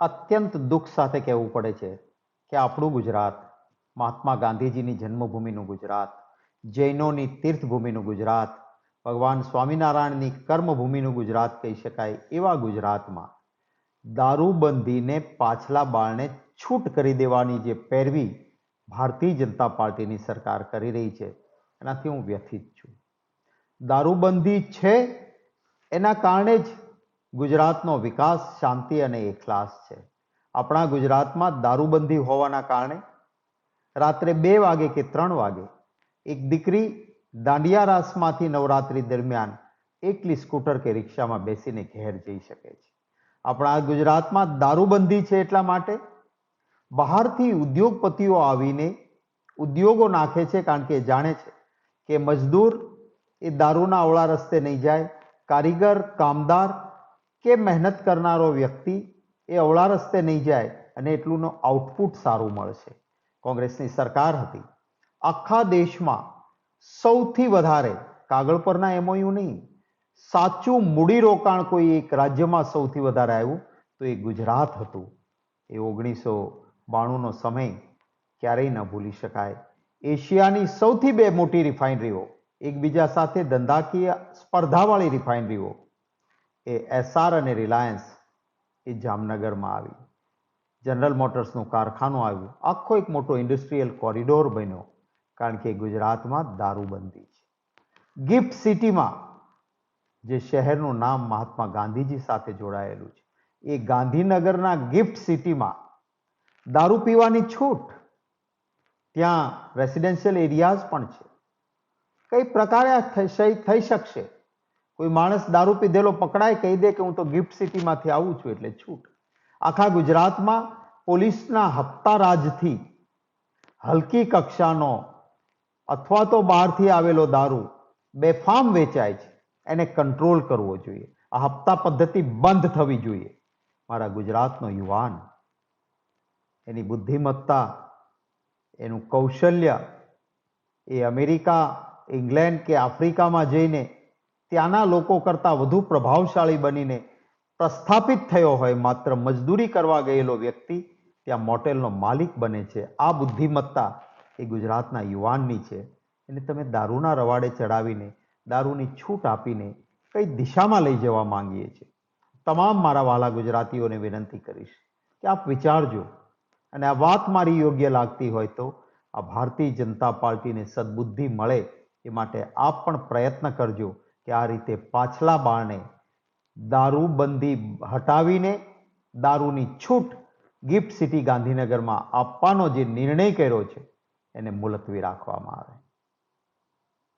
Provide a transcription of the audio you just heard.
અત્યંત દુઃખ સાથે કહેવું પડે છે કે આપણું ગુજરાત, મહાત્મા ગાંધીજીની જન્મભૂમિનું ગુજરાત, જૈનોની તીર્થભૂમિનું ગુજરાત, ભગવાન સ્વામિનારાયણની કર્મભૂમિનું ગુજરાત કહી શકાય એવા ગુજરાતમાં દારૂબંધીને પાછલા બાળને છૂટ કરી દેવાની જે પેરવી ભારતીય જનતા પાર્ટીની સરકાર કરી રહી છે, એનાથી હું વ્યથિત છું. દારૂબંધી છે એના કારણે જ ગુજરાતનો વિકાસ, શાંતિ અને એકલાસ છે. આપણા ગુજરાતમાં દારૂબંધી હોવાના કારણે રાત્રે બે વાગે કે ત્રણ વાગે એક દીકરી દાંડિયા રાસમાંથી નવરાત્રી દરમિયાન એકલી સ્કૂટર કે રિક્ષામાં બેસીને ઘેર જઈ શકે છે. આપણા ગુજરાતમાં દારૂબંધી છે એટલા માટે બહારથી ઉદ્યોગપતિઓ આવીને ઉદ્યોગો નાખે છે કારણ કે જાણે છે કે મજદૂર એ દારૂના અવળા રસ્તે નહીં જાય, કારીગર, કામદાર કે મહેનત કરનારો વ્યક્તિ એ અવળા રસ્તે નહીં જાય અને એટલુંનો આઉટપુટ સારું મળશે. કોંગ્રેસની સરકાર હતી. આખા દેશમાં સૌથી વધારે કાગળ પરના એમઓયુ નહીં, સાચું મૂડીરોકાણ કોઈ એક રાજ્યમાં સૌથી વધારે આવ્યું, તો એ ગુજરાત હતું. એ ઓગણીસો બાણુંનો સમય ક્યારેય ન ભૂલી શકાય. એશિયાની સૌથી બે મોટી રિફાઇનરીઓ એકબીજા સાથે ધંધાકીય સ્પર્ધાવાળી રિફાઇનરીઓ એ એસઆર અને રિલાયન્સ એ જામનગરમાં આવી. જનરલ મોટર્સનું કારખાનું આવ્યું. આખો એક મોટો ઇન્ડસ્ટ્રીયલ કોરિડોર બન્યો, કારણ કે ગુજરાતમાં દારૂબંધી છે. ગિફ્ટ સિટીમાં જે શહેરનું નામ મહાત્મા ગાંધીજી સાથે જોડાયેલું છે. એ ગાંધીનગરના ગિફ્ટ સિટીમાં દારૂ પીવાની છૂટ. ત્યાં રેસિડેન્શિયલ એરિયાઝ પણ છે. કઈ પ્રકારે થઈ શકશે? કોઈ માણસ દારૂ પીધેલો પકડાય, કહી દે કે હું તો ગિફ્ટ સિટીમાંથી આવું છું એટલે છૂટ. આખા ગુજરાતમાં પોલીસના હપ્તા રાજથી હલકી કક્ષાનો અથવા તો બહારથી આવેલો દારૂ બેફામ વેચાય છે. એને કંટ્રોલ કરવો જોઈએ. આ હપ્તા પદ્ધતિ બંધ થવી જોઈએ. મારા ગુજરાતનો યુવાન, એની બુદ્ધિમત્તા, એનું કૌશલ્ય એ અમેરિકા, ઇંગ્લેન્ડ કે આફ્રિકામાં જઈને ત્યાંના લોકો કરતાં વધુ પ્રભાવશાળી બનીને પ્રસ્થાપિત થયો હોય, માત્ર મજદૂરી કરવા ગયેલો વ્યક્તિ ત્યાં મોટેલનો માલિક બને છે. આ બુદ્ધિમત્તા એ ગુજરાતના યુવાનની છે. એને તમે દારૂના રવાડે ચડાવીને, દારૂની છૂટ આપીને કઈ દિશામાં લઈ જવા માંગીએ છીએ. તમામ મારા વાલા ગુજરાતીઓને વિનંતી કરીશ કે આપ વિચારજો અને આ વાત મારી યોગ્ય લાગતી હોય તો આ ભારતીય જનતા પાર્ટીને સદબુદ્ધિ મળે એ માટે આપ પણ પ્રયત્ન કરજો. કે આ રીતે પાછલા બાળને દારૂબંધી હટાવીને દારૂની છૂટ ગિફ્ટ સિટી ગાંધીનગરમાં આપવાનો જે નિર્ણય કર્યો છે, એને મુલતવી રાખવામાં આવે.